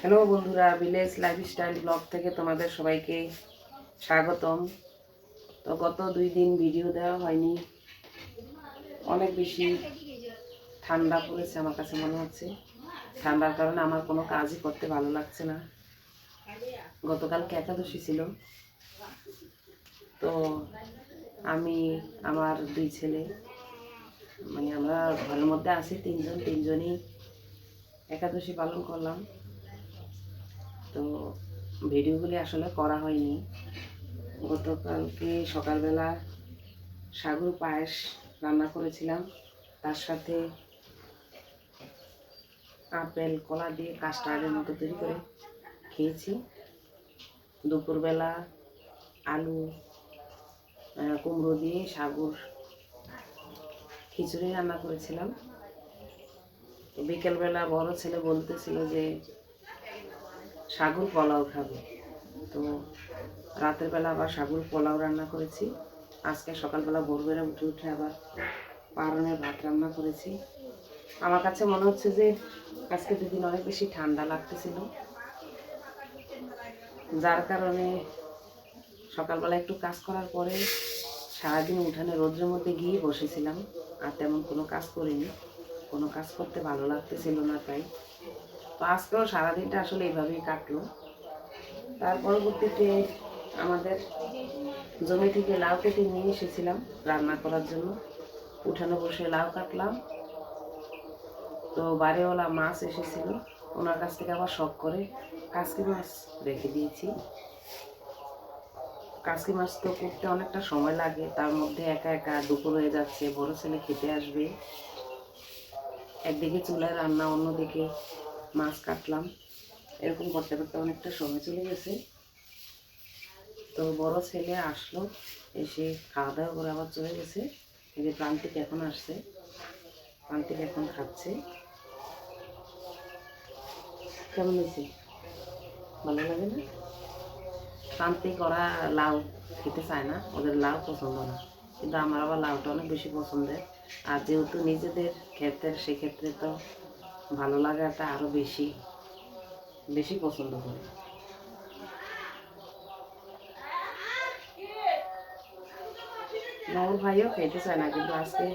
Hello বন্ধুরা village lifestyle blog থেকে তোমাদের সবাইকে স্বাগতম। তো গত দুই দিন ভিডিও দেওয়া হয়নি। অনেক বেশি ঠান্ডা পড়েছে আমার কাছে মনে হচ্ছে। ঠান্ডার কারণে আমার কোনো কাজই করতে ভালো লাগছে না। গতকালকে একাদশী ছিল। তো আমি, আমার দুই ছেলে মানে আমরা ঘরের মধ্যে আছি, তিনজন, তিনজনই একাদশী পালন করলাম। তো ভিডিওগুলি আসলে করা হয়নি। গতকালকে সকালবেলা সাগর পায়েস রান্না করেছিলাম। তার সাথে আপেল, কলা দিয়ে কাস্টার্ডের মতো তৈরি করে খেয়েছি। দুপুরবেলা আলু কুমড়ো দিয়ে সাগর খিচুড়ি রান্না করেছিলাম। বিকেলবেলা বড় ছেলে বলতেছিল যে সাগর পোলাও খাবে। তো রাতের বেলা আবার সাগর পোলাও রান্না করেছি। আজকে সকালবেলা ভোরবেলা উঠে উঠে আবার পারনের ভাত রান্না করেছি। আমার কাছে মনে হচ্ছে যে আজকে দুদিন অনেক বেশি ঠান্ডা লাগতেছিল। যার কারণে সকালবেলা একটু কাজ করার পরে সারাদিন উঠানে রোদ্রের মধ্যে গিয়ে বসেছিলাম। আর তেমন কোনো কাজ করিনি। কোনো কাজ করতে ভালো লাগতেছিল না তাই। তো আজকেও সারাদিনটা আসলে এইভাবেই কাটলো। তার পরবর্তীতে আমাদের জমি থেকে লাউ কেটে নিয়ে এসেছিলাম রান্না করার জন্য। উঠানে বসে লাউ কাটলাম। তো বাড়িওয়ালা মাছ এসেছিল, ওনার কাছ থেকে আবার শখ করে কাসকি মাছ রেখে দিয়েছি। কাসকি মাছ তো করতে অনেকটা সময় লাগে, তার মধ্যে একা একা দুপুর হয়ে যাচ্ছে, বড় ছেলে খেতে আসবে। একদিকে চুলায় রান্না, অন্যদিকে মাছ কাটলাম। এরকম করতে করতে অনেকটা সময় চলে গেছে। তো বড় ছেলে আসলো, এসে খাওয়া দাওয়া করে আবার চলে গেছে। এই যে প্রান্তিক এখন আসছে, প্রান্তিক এখন খাচ্ছে। কেমন হয়েছে? ভালো লাগে না? প্রান্তিক ওরা লাউ খেতে চায় না, ওদের লাউ পছন্দ না। কিন্তু আমার আবার লাউটা অনেক বেশি পছন্দের। আর যেহেতু নিজেদের ক্ষেত্রে সেক্ষেত্রে তো ভালো লাগাটা আরও বেশি বেশি পছন্দ করে। মামুর ভাইও খেতে চায় না, কিন্তু আজকে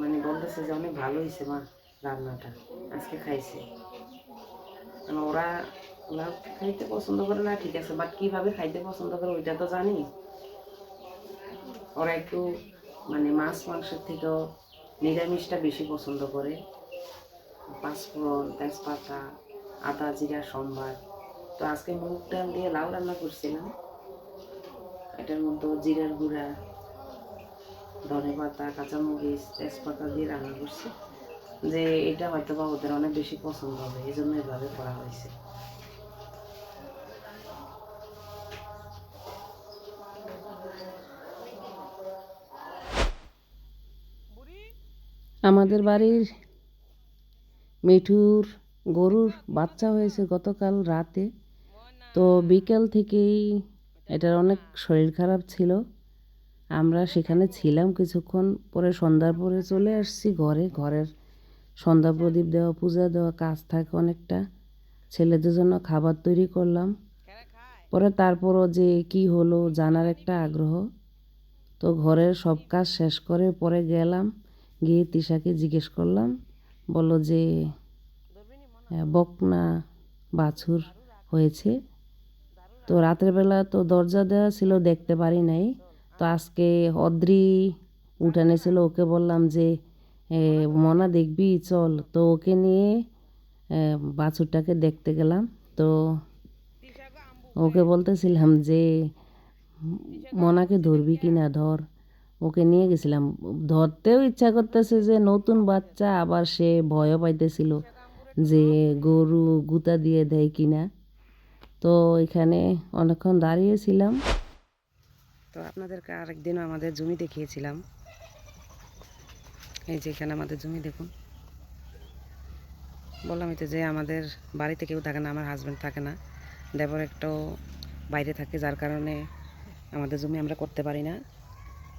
মানে বলতেছে যে অনেক ভালো হয়েছে মা রান্নাটা, আজকে খাইছে। মানে ওরা ওরা খাইতে পছন্দ করে না, ঠিক আছে বাট কীভাবে খাইতে পছন্দ করে ওইটা তো জানি। ওরা একটু মানে মাছ মাংসের থেকেও নিরামিষটা বেশি পছন্দ করে। পাঁচফোড়ন, তেজপাতা, আদা, জিরা, সম্বার। তো আজকে মুগ ডাল দিয়ে লাউ রান্না করছিলাম। এটার মধ্যে জিরার গুঁড়া, ধনে পাতা, কাঁচামরিচ, তেজপাতা দিয়ে রান্না করছি। যে এটা হয়তো বা ওদের অনেক বেশি পছন্দ হবে এই জন্য এভাবে করা হয়েছে। আমাদের বাড়ির মিঠুর গরুর বাচ্চা হয়েছে গতকাল রাতে। তো বিকেল থেকেই এটার অনেক শরীর খারাপ ছিল। আমরা সেখানে ছিলাম কিছুক্ষণ পরে সন্ধ্যার পরে চলে আসছি ঘরে। ঘরের সন্ধ্যা প্রদীপ দেওয়া, পূজা দেওয়া, কাজ থাকে অনেকটা। ছেলেদের জন্য খাবার তৈরি করলাম। পরে তারপরও যে কি হলো জানার একটা আগ্রহ। তো ঘরের সব কাজ শেষ করে পরে গেলাম, গিয়ে তিশাকে জিজ্ঞেস করলাম বলল যে বকনা বাছুর হয়েছে। তো রাতের বেলা তো দরজা দেওয়া ছিল, দেখতে পারি নাই। তো আজকে অদ্রি উঠানে ছিল, ওকে বললাম যে মনা দেখবি, চল। তো ওকে নিয়ে বাছুরটাকে দেখতে গেলাম। তো ওকে বলতেছিলাম যে, মনাকে ধরবি কি না ধর। ওকে নিয়ে গেছিলাম। ধরতেও ইচ্ছা করতেছে যে নতুন বাচ্চা আবার সে ভয়ও পাইতেছিল যে গরু গুতা দিয়ে দেয় কিনা। তো এখানে অনেকক্ষণ দাঁড়িয়েছিলাম। তো আপনাদেরকে আরেকদিনও আমাদের জমি দেখিয়েছিলাম এই যে এখানে আমাদের জমি দেখুন। বললামই তো যে আমাদের বাড়িতে কেউ থাকে না, আমার হাজব্যান্ড থাকে না। দেবর একটাও বাইরে থাকে, যার কারণে আমাদের জমি আমরা করতে পারি না।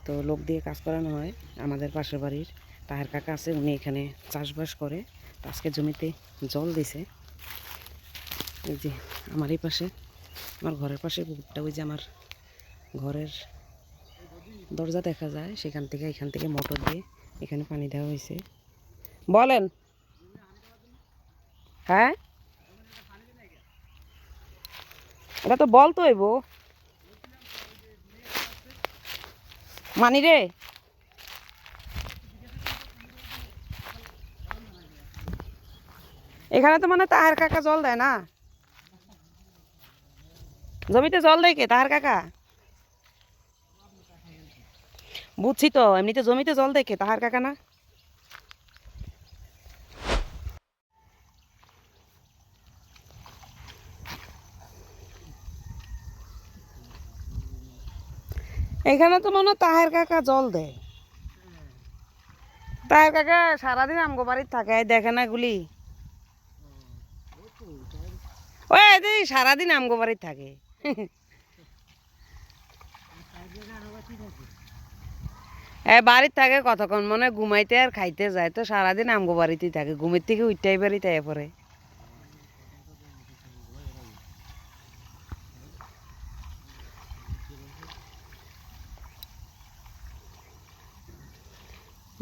তো লোক দিয়ে কাজ করানো হয় আমাদের পাশের বাড়ির। তাহের কাকা আছে, উনি এখানে চাষবাস করে। তো আজকে জমিতে জল দিছে। এই যে আমার এই পাশে, আমার ঘরের পাশে পুকুরটা, ওই যে আমার ঘরের দরজা দেখা যায়। সেখান থেকে, এখান থেকে মোটর দিয়ে এখানে পানি দেওয়া হয়েছে। বলেন। হ্যাঁ? এটা তো বল তো এবো মানি রে। এখানে তো মানে তাহার কাকা জল দেয় না। জমিতে জল দেয় কে? তাহার কাকা? বুঝছি তো, এমনিতে জমিতে জল দেয় কে? তাহার কাকা না? এখানে তো মনে তাহের কাকা জল দেয়। তাহের কাকা সারাদিন আমগো বাড়ির থাকে দেখে না গুলি। ওই সারাদিন আমগো বাড়ির থাকে। বাড়ির থাকে কতক্ষণ? মনে ঘুমাইতে আর খাইতে যায়, তো সারাদিন আমগো বাড়িতেই থাকে, ঘুমের থেকে উঠতেই তাই পরে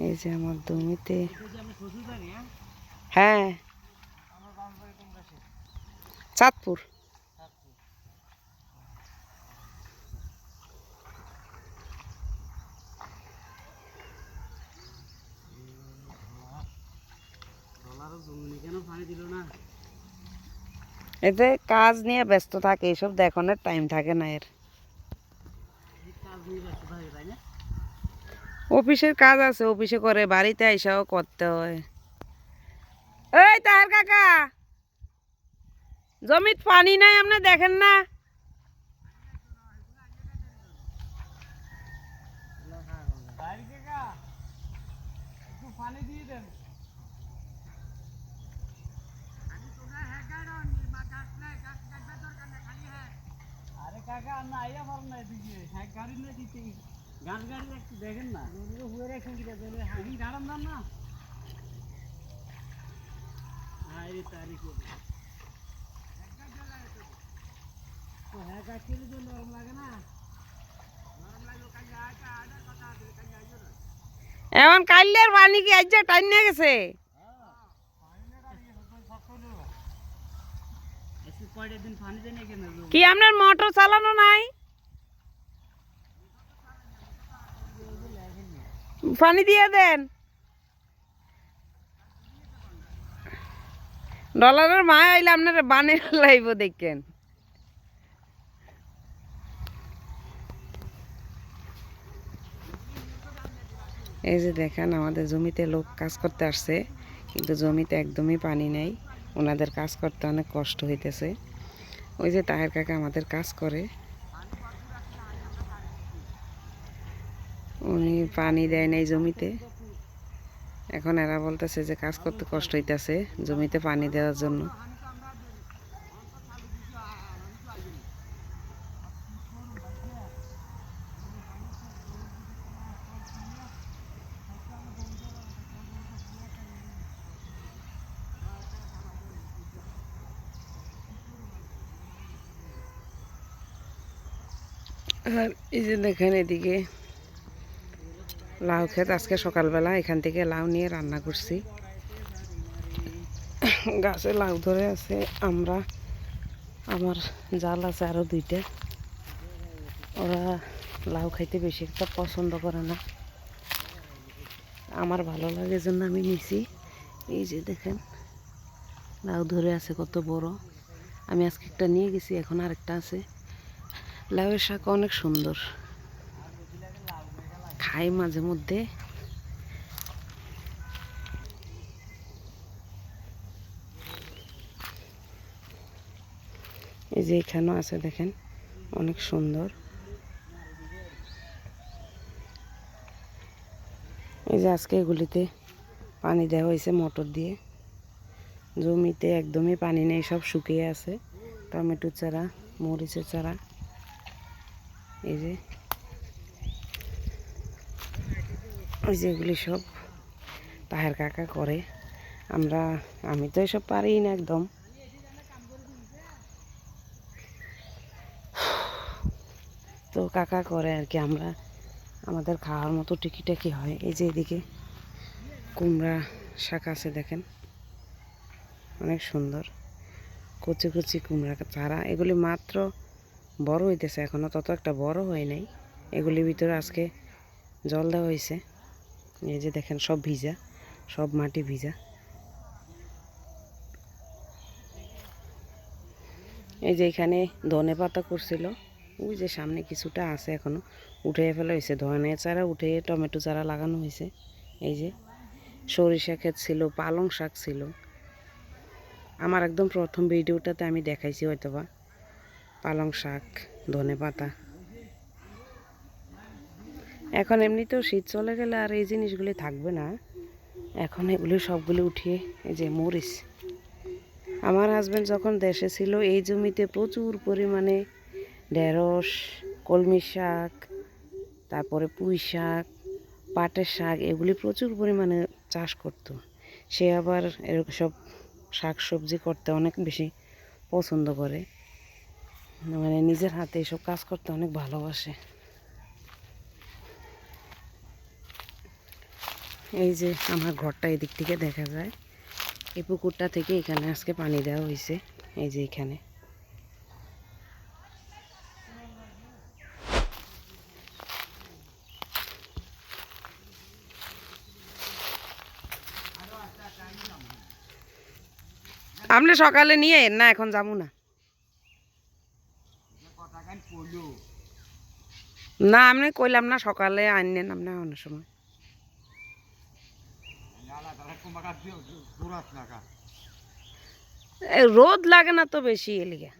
এই যে আমার জমিতে। হ্যাঁ। চাঁদপুর। এতে কাজ নিয়ে ব্যস্ত থাকে, এসব দেখানোর টাইম থাকে না এর। অফিসের কাজ আছে, অফিসে করে বাড়িতে আইসাও করতে হয়। তাহার কাকা জমিত পানি নাই, আপনি দেখেন না। আরে কাকা, না, আইয়া পার না এদিকে। হ্যাঁ গাড়ি না দিতে। গান গাড়ি একটু দেখেন না। হুয়ে রাখেন গাড়াম না? না। হ্যাঁ কাকিলে তো নরম লাগে না। এমন কাইলের পানি কি আজ টাইম নিয়ে গেছে? কি আপনার মোটর চালানো নাই? পানি দিয়ে দেন। ডলারের মা আইলে আপনার বানে লাইব দেখেন। এই যে দেখেন, আমাদের জমিতে লোক কাজ করতে আসছে, কিন্তু জমিতে একদমই পানি নেই। ওনাদের কাজ করতে অনেক কষ্ট হইতেছে। ওই যে তাহের কাকা আমাদের কাজ করে। উনি পানি দেয় নাই জমিতে। এখন এরা বলতেছে যে কাজ করতে কষ্ট হইতেছে জমিতে পানি দেওয়ার জন্য। আর এই যে দেখেন এদিকে লাউ ক্ষেত আজকে সকালবেলা এখান থেকে লাউ নিয়ে রান্না করছি। গাছে লাউ ধরে আছে, আমরা, আমার জাল আছে আরও দুইটা। ওরা লাউ খাইতে বেশি একটা পছন্দ করে না। আমার ভালো লাগে জন্য আমি নিছি। এই যে দেখেন, লাউ ধরে আছে কত বড়। আমি আজকে একটা নিয়ে গেছি, এখন আরেকটা আছে। লাউয়ের শাক অনেক সুন্দর। খাই মাঝে মধ্যে। এই যে এখানেও আছে দেখেন, অনেক সুন্দর। এই যে আজকে এগুলিতে পানি দেওয়া হয়েছে মোটর দিয়ে। জমিতে একদমই পানি নেই, সব শুকিয়ে আছে। টমেটো চারা, মরিচের চারা। এই যে ওই যে এগুলি সব তাহের কাকা করে। আমরা, আমি তো এসব পারি না একদম। তো কাকা করে আর কি, আমরা আমাদের খাওয়ার মতো টিকিটা কি হয়। এই যে এদিকে কুমড়া শাক আছে দেখেন। অনেক সুন্দর। কচি কচি কুমড়া চারা, এগুলি মাত্র বড় হইতেছে এখনও তত একটা বড় হয় নাই। এগুলির ভিতরে আজকে জল দেওয়া হয়েছে এই যে দেখেন সব ভিজা, সব মাটি ভিজা। এই যে এখানে ধনে পাতা করছিল, ওই যে সামনে কিছুটা আছে এখনও উঠে ফেলা হয়েছে। ধনে চারা উঠে টমেটো চারা লাগানো হয়েছে। এই যে সরিষা ক্ষেত ছিল, পালং শাক ছিল। আমার একদম প্রথম ভিডিওটাতে আমি দেখাইছি হয়তোবা, পালং শাক, ধনে পাতা। এখন এমনিতেও শীত চলে গেলে আর এই জিনিসগুলি থাকবে না। এখন এগুলি সবগুলি উঠিয়ে এই যে মরিচ। আমার হাজব্যান্ড যখন দেশে ছিল, এই জমিতে প্রচুর পরিমাণে ঢেঁড়স, কলমি শাক, তারপরে পুঁই শাক, পাটের শাক, এগুলি প্রচুর পরিমাণে চাষ করতো। সে আবার এরকম সব শাক সবজি করতে অনেক বেশি পছন্দ করে। মানে নিজের হাতে এসব কাজ করতে অনেক ভালোবাসে। এই যে আমার ঘরটা এদিক থেকে দেখা যায়। এই পুকুরটা থেকে এখানে আজকে পানি দেওয়া হয়েছে, এই যে এখানে। আপনি সকালে নিয়ে না, এখন যাব না। না আপনি কইলাম না সকালে আনলেন আপনি অন্য সময়। রোদ লাগে না তো বেশি এলিগে।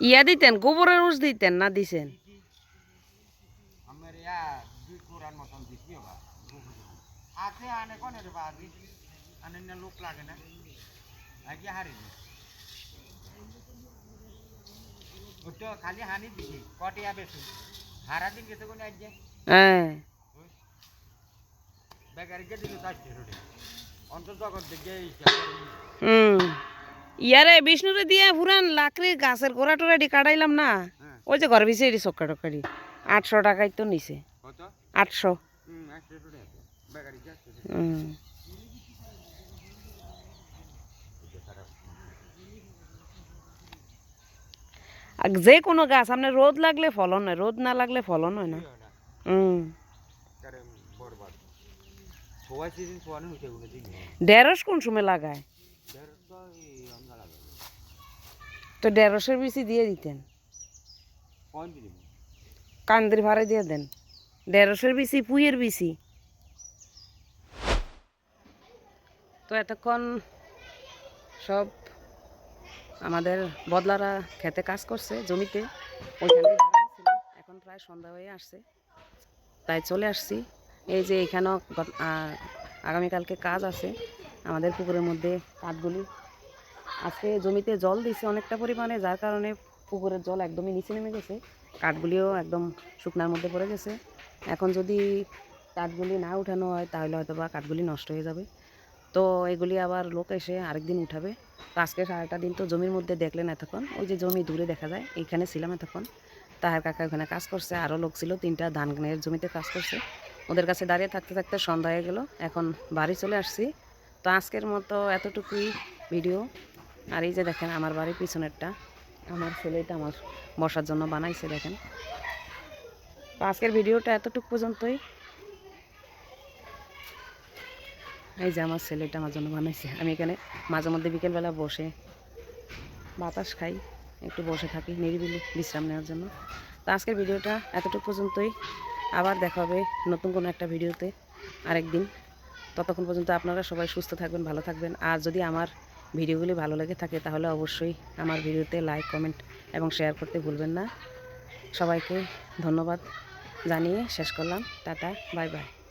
ইয়া দিতেন গোবরের উস দিতেন না দিছেন? আছে আনে কোনে রে বাদি আনে না লোক লাগে না। আগে হারি ওটা খালি হানি দিছি কটিয়া বেশি হারা দিন গেছে কোনে আজ হ্যাঁ। বেকারিকে দিল চারটে রোডে অন্তর জগৎ দেখে হুম। ইয়ারে বিষ্ণুরে দিয়ে পুরান লাকড়ির গাছের গোড়া টোড়াটি কাটাইলাম না। হ্যাঁ। ওই যে ঘর বিছে চক্কা টক্কাটি আটশো টাকাই তো নিছে। আটশো। হুম একশো রোডে আছে বেকারি যাচ্ছে হুম আর যে কোনো গাছ আপনার রোদ লাগলে ফলন হয় রোদ না লাগলে ফলন হয় না। হুম। কোনো দিন ঢেঁড়স কোন সময় লাগায়? তো ঢেঁড়সের বিচি দিয়ে দিতেন? কান্দির ভাড়ে দিয়ে দেন। ঢেঁড়সের বিচি পুইয়ের বিচি তো এতক্ষণ সব আমাদের বদলারা খেতে কাজ করছে জমিতে এখন প্রায় সন্ধ্যা হয়ে আসছে। তাই চলে আসছি। এই যে এখানেও আগামীকালকে কাজ আছে। আমাদের পুকুরের মধ্যে কাঠগুলি আজকে জমিতে জল দিছে অনেকটা পরিমাণে, যার কারণে পুকুরের জল একদমই নিচে নেমে গেছে। কাঠগুলিও একদম শুকনার মধ্যে পড়ে গেছে। এখন যদি কাঠগুলি না উঠানো হয়, তাহলে হয়তো বা কাঠগুলি নষ্ট হয়ে যাবে। তো এগুলি আবার লোক এসে আরেকদিন উঠাবে। তো আজকে সারাটা দিন তো জমির মধ্যে দেখলেন এতক্ষণ, ওই যে জমি দূরে দেখা যায়, এইখানে ছিলাম এতক্ষণ। তাহার কাকা ওখানে কাজ করছে, আরও লোক ছিল, তিনটা ধানের জমিতে কাজ করছে। ওদের কাছে দাঁড়িয়ে থাকতে থাকতে সন্ধ্যা হয়ে গেল, এখন বাড়ি চলে আসছি। তো আজকের মতো এতটুকুই ভিডিও। আর এই যে দেখেন, আমার বাড়ির পিছনেরটা, আমার ছেলেটা আমার বসার জন্য বানাইছে, দেখেন। তো আজকের ভিডিওটা এতটুকু পর্যন্তই। এই যে আমার ছেলেটা আমার জন্য বানাইছে। আমি এখানে মাঝে মধ্যে বিকেলবেলা বসে বাতাস খাই, একটু বসে থাকি, নিরিবিলি বিশ্রাম নেওয়ার জন্য। তো আজকের ভিডিওটা এতটুকু পর্যন্তই। আবার দেখা হবে নতুন কোনো একটা ভিডিওতে আরেকদিন। ততক্ষণ পর্যন্ত আপনারা সবাই সুস্থ থাকবেন, ভালো থাকবেন। আর যদি আমার ভিডিওগুলি ভালো লেগে থাকে, তাহলে অবশ্যই আমার ভিডিওতে লাইক, কমেন্ট এবং শেয়ার করতে ভুলবেন না। সবাইকে ধন্যবাদ জানিয়ে শেষ করলাম। Tata, bye bye.